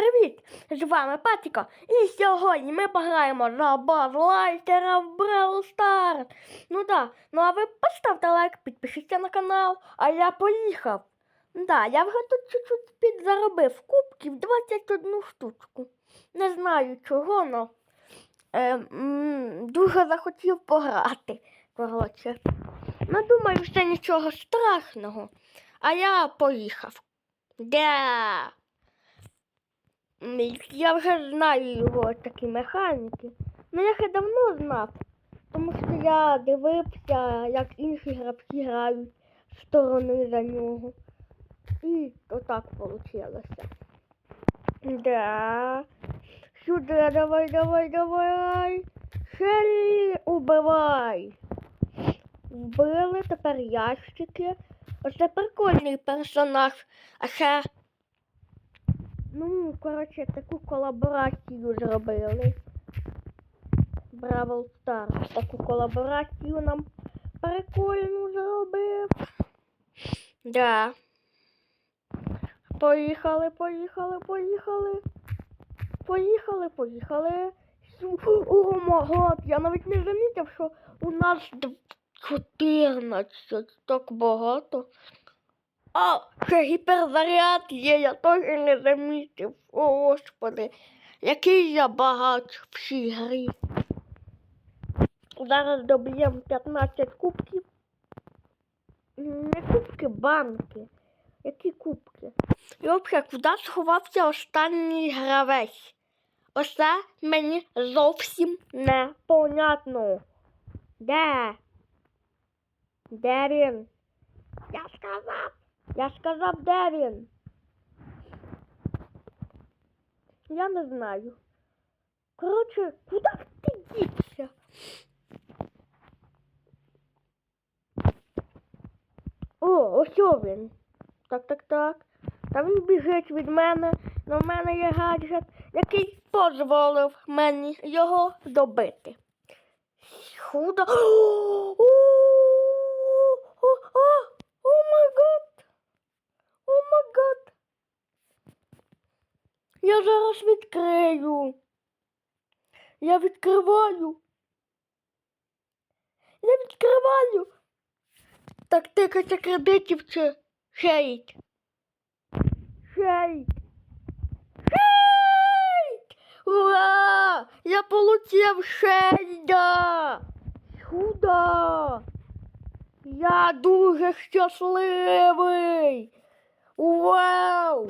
привіт! З вами Патіка. І сьогодні ми пограємо за базлайтера в Brawl Stars. Ну да, ну а ви поставте лайк, підпишіться на канал, а я поїхав. Да, я вже тут чуть-чуть підзаробив кубків 21 штучку. Не знаю чого, но е, дуже захотів пограти. Коротше. Ну, думаю, це нічого страшного. А я поїхав. Да. Я вже знаю його такі механіки. Ну я ще давно знав, тому що я дивився, як інші гравці грають з сторони за нього. І отак вийшло. Да. Сюди, давай, давай, давай. Шелі, убивай. Вбили тепер ящики. Оце прикольний персонаж. А ще Ну, коротше, таку колаборацію зробили. Бравл Stars. Таку колаборацію нам прикольну зробив. Да. Поїхали, поїхали, поїхали. Поїхали, поїхали. О, магад, я навіть не замітив, що у нас дв- 14. Так багато. А, ще гіперзаряд є, я теж не замітив. О, господи, який я багач в цій грі. Зараз доб'ємо 15 кубків. Не кубки, банки. Які кубки? І взагалі, куди сховався останній гравець? Оце мені зовсім непонятно. Де? Де він? Я сказав. Я сказав, де він? Я не знаю. Коротше, куди ти дівся? О, ось він. Так, так, так. Та він біжить від мене, але в мене є гаджет, який дозволив мені його добити. Худо. О, о, о, о май гад! О май гад! Я зараз відкрию. Я відкриваю. Я відкриваю. Тактика кредитів чи хейт. Хейт. Хейт! Ура! Я получив шейда! Чудо! Я дуже щасливий! Вау!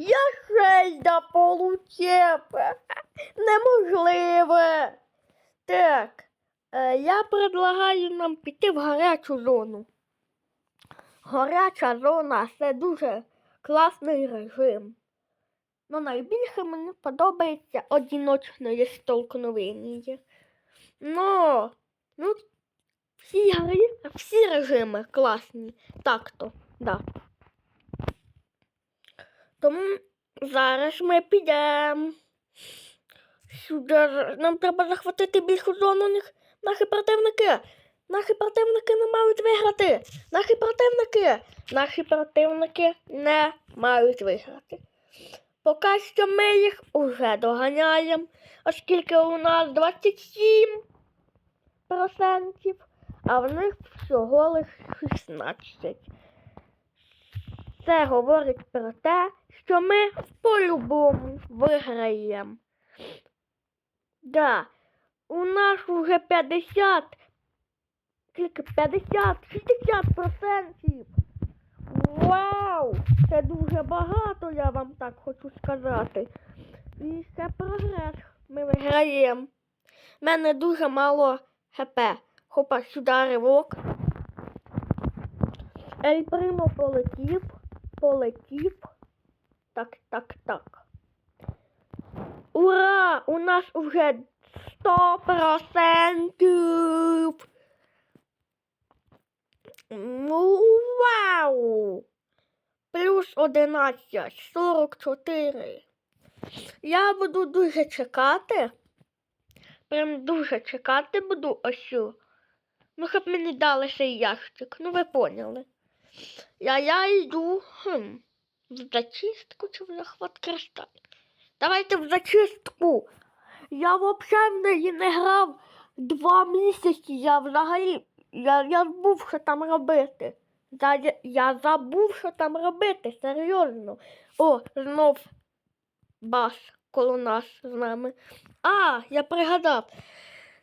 Я шейда получив! Неможливо! Так, е, я предлагаю нам піти в гарячу зону. Гаряча зона це дуже класний режим. Ну, найбільше мені подобається одиночне столкновення. Ну, ну, всі всі режими класні. Так то, да. Тому зараз ми підемо. Сюди нам треба захватити більшу зону, ніж наші противники. Наші противники не мають виграти. Наші противники. Наші противники не мають виграти. Поки що ми їх уже доганяємо, оскільки у нас 27 процентів, а в них всього лише 16. Це говорить про те, що ми по-любому виграємо. Да, у нас уже 50, тільки 50, 60 процентів. Вау! Це дуже багато, я вам так хочу сказати. І це прогрес. Ми виграємо. У мене дуже мало ХП. Хопа, сюди ривок. Ель Примо полетів, полетів. Так, так, так. Ура! У нас вже 100%! Ну, вау! Плюс 11, 44. Я буду дуже чекати. Прям дуже чекати буду ось. Ну, щоб мені дали цей ящик. Ну, ви поняли. Я, я йду. Хм. В зачистку чи в захват кристалів? Давайте в зачистку. Я взагалі в неї не грав два місяці. Я взагалі. Я, я забув, що там робити. Я, я забув, що там робити, серйозно. О, знов бас коло нас з нами. А, я пригадав.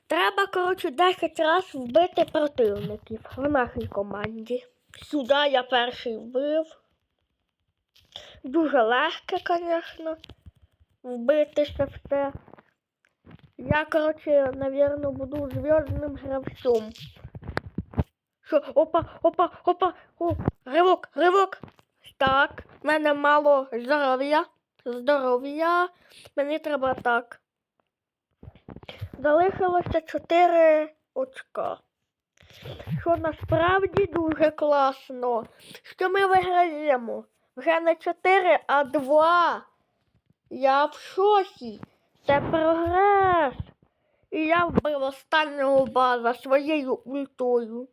Треба, коротше, 10 разів вбити противників в нашій команді. Сюди я перший вбив. Дуже легке, звісно, вбити це все. Я, коротше, навірно, буду зв'язним гравцем. Що, опа, опа, опа, о, ривок, ривок. Так, в мене мало здоров'я. Здоров'я. Мені треба так. Залишилося 4 очка. Що насправді дуже класно. Що ми виграємо? Вже не 4, а 2. Я в шоці. Це прогрес. І я вбив останнього база своєю ультою.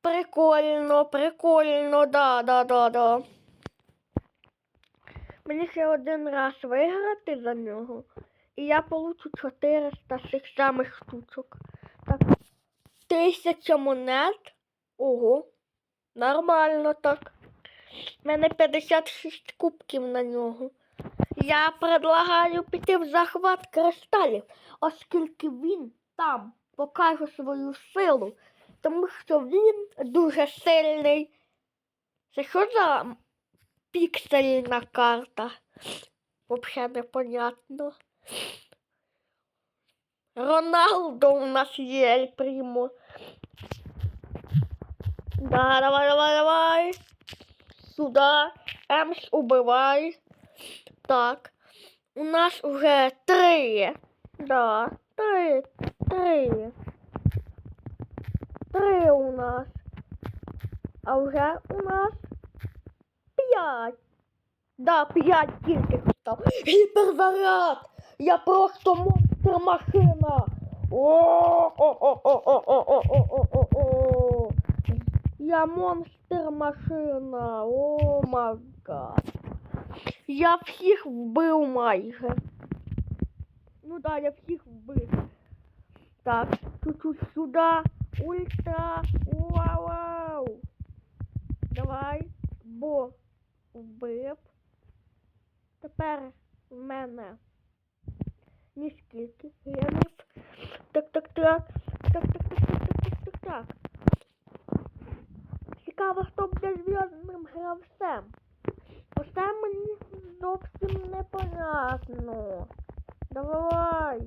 Прикольно, прикольно, да, да, да, да. Мені ще один раз виграти за нього, і я получу 400 цих самих штучок. Так, тисяча монет. Ого, нормально так. У мене 56 кубків на нього. Я предлагаю піти в захват кристалів, оскільки він там покаже свою силу, тому що він дуже сильний. Це що за піксельна карта? Взагалі непонятно. Роналдо у нас є Ель. Да, давай, давай, давай. Сюда. Емс убивай. Так. У нас уже три. Да, три. Три. Три у нас. А вже у нас п'ять. Да, п'ять тільки став. Гіперзаряд! Я просто монстр машина. О-о-о-о-о-о-о-о-о-о. Я монстр машина. О май гад. Я всіх вбив майже. Ну да, я всіх вбив. Так, чуть-чуть сюди. Ультра. Вау, вау. Давай. Бо вбив. Тепер в мене ніскільки гемів. Так, так, так. Так, так, так, так, так, так, так, так. Цікаво, хто буде гравцем. Оце мені зовсім непонятно. Давай.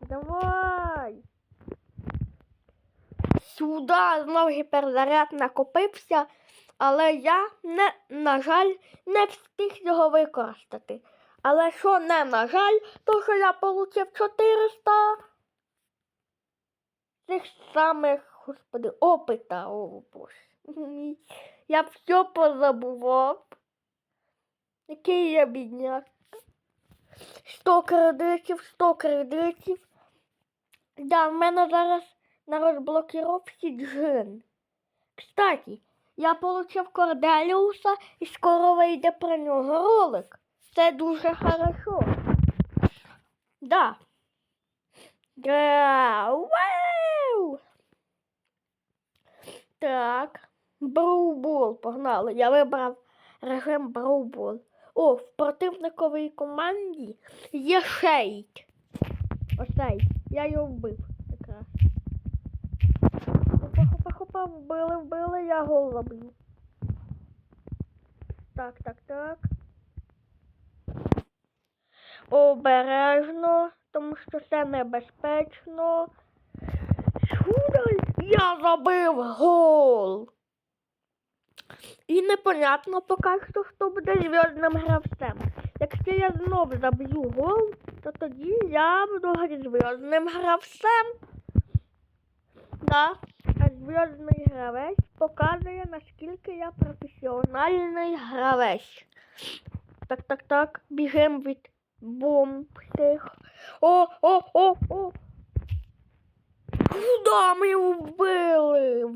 Давай. Сюди знов гіперзаряд накопився, але я, не, на жаль, не встиг його використати. Але що не на жаль, то що я отримав 400 цих самих, господи, опита. О, боже. Я все позабував. Який я бідняк. 100 кредитів, 100 кредитів. Да, в мене зараз на розблокіровці джин. Кстати, я получив Корделіуса і скоро вийде про нього ролик. Це дуже хорошо. Да. Да. Вау! Так. Броубол, погнали. Я вибрав режим Броубол. О, в противниковій команді є шейд. Оцей. Я його вбив якраз. Хопа, хопа, хопа, вбили, вбили, я гол забив. Так, так, так. Обережно, тому що це небезпечно. Я забив гол. І непонятно поки що, хто буде зв'язним гравцем. Якщо я знов заб'ю гол, то тоді я буду зв'язним гравцем. Да. А зв'язний гравець показує, наскільки я професіональний гравець. Так, так, так, біжим від бомб цих. О, о, о, о. Куда ми вбили?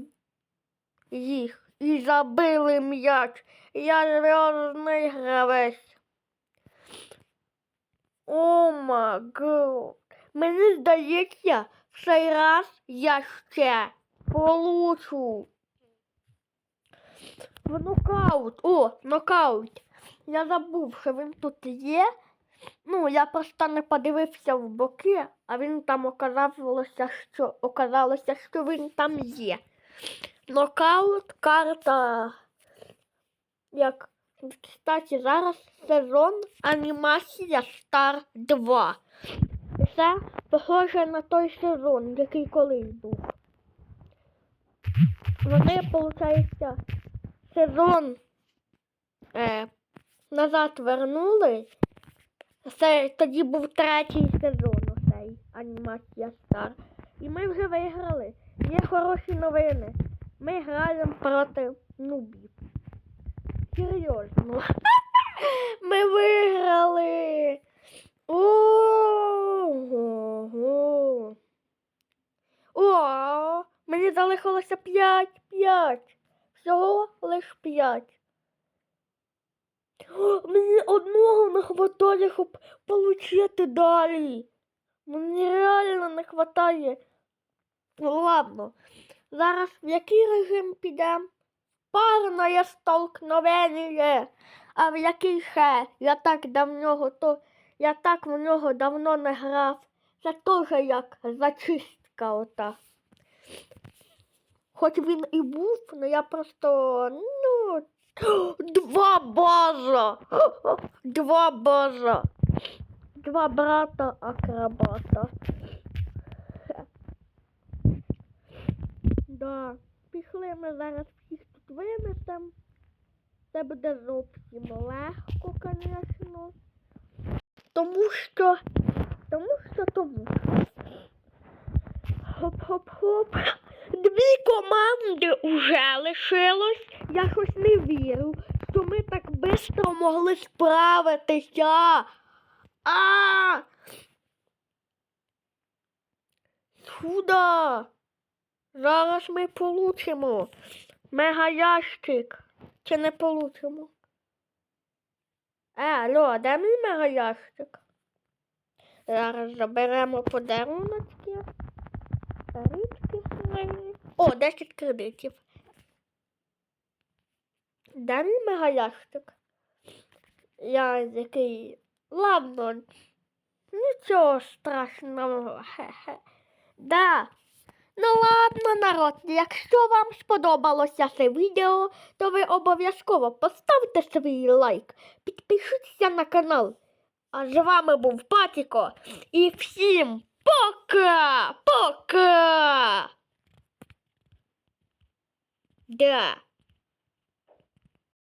Їх. Забили м'яч. Я зв'язний гравець. О год. Мені здається, в цей раз я ще получу. В нокаут. О, нокаут. Я забув, що він тут є. Ну, я просто не подивився в боки, а він там оказалося, що оказалося, що він там є. Нокаут, карта. Як кстати, зараз сезон анімація Стар 2. І це похоже на той сезон, який колись був. Вони, виходить, сезон е, назад вернули. Це тоді був третій сезон оцей анімація Стар. І ми вже виграли. Є хороші новини. Ми граємо проти нубів. Серйозно. Ми виграли. Ого. О, мені залишилося 5, 5. Всього лиш 5. О, мені одного не хватає, щоб получити далі. Мені реально не хватає. Ладно. Зараз в який режим підемо? Парне столкновення. А в який ще? Я так давно то. Я так в нього давно не грав. Це теж як зачистка ота. Хоч він і був, але я просто, ну, два база. Два база. Два брата акробата. Да. Пішли ми зараз всіх тут винесемо. Це буде зовсім легко, звісно. Тому що. Тому що тому. Хоп-хоп-хоп. Дві команди уже лишилось. Я щось не вірю, що ми так швидко могли справитися. А! Сюда! Зараз ми получимо мегаящик. Чи не получимо? Е, алло, де мій мегаящик? Зараз заберемо подаруночки. Свої. О, 10 кредитів. Де мій мегаящик? Я який. Ладно. Нічого страшного. Хе-хе. Да. Ну ладно, народ, якщо вам сподобалося це відео, то ви обов'язково поставте свій лайк, підпишіться на канал. А з вами був Патіко і всім пока! Пока! Да.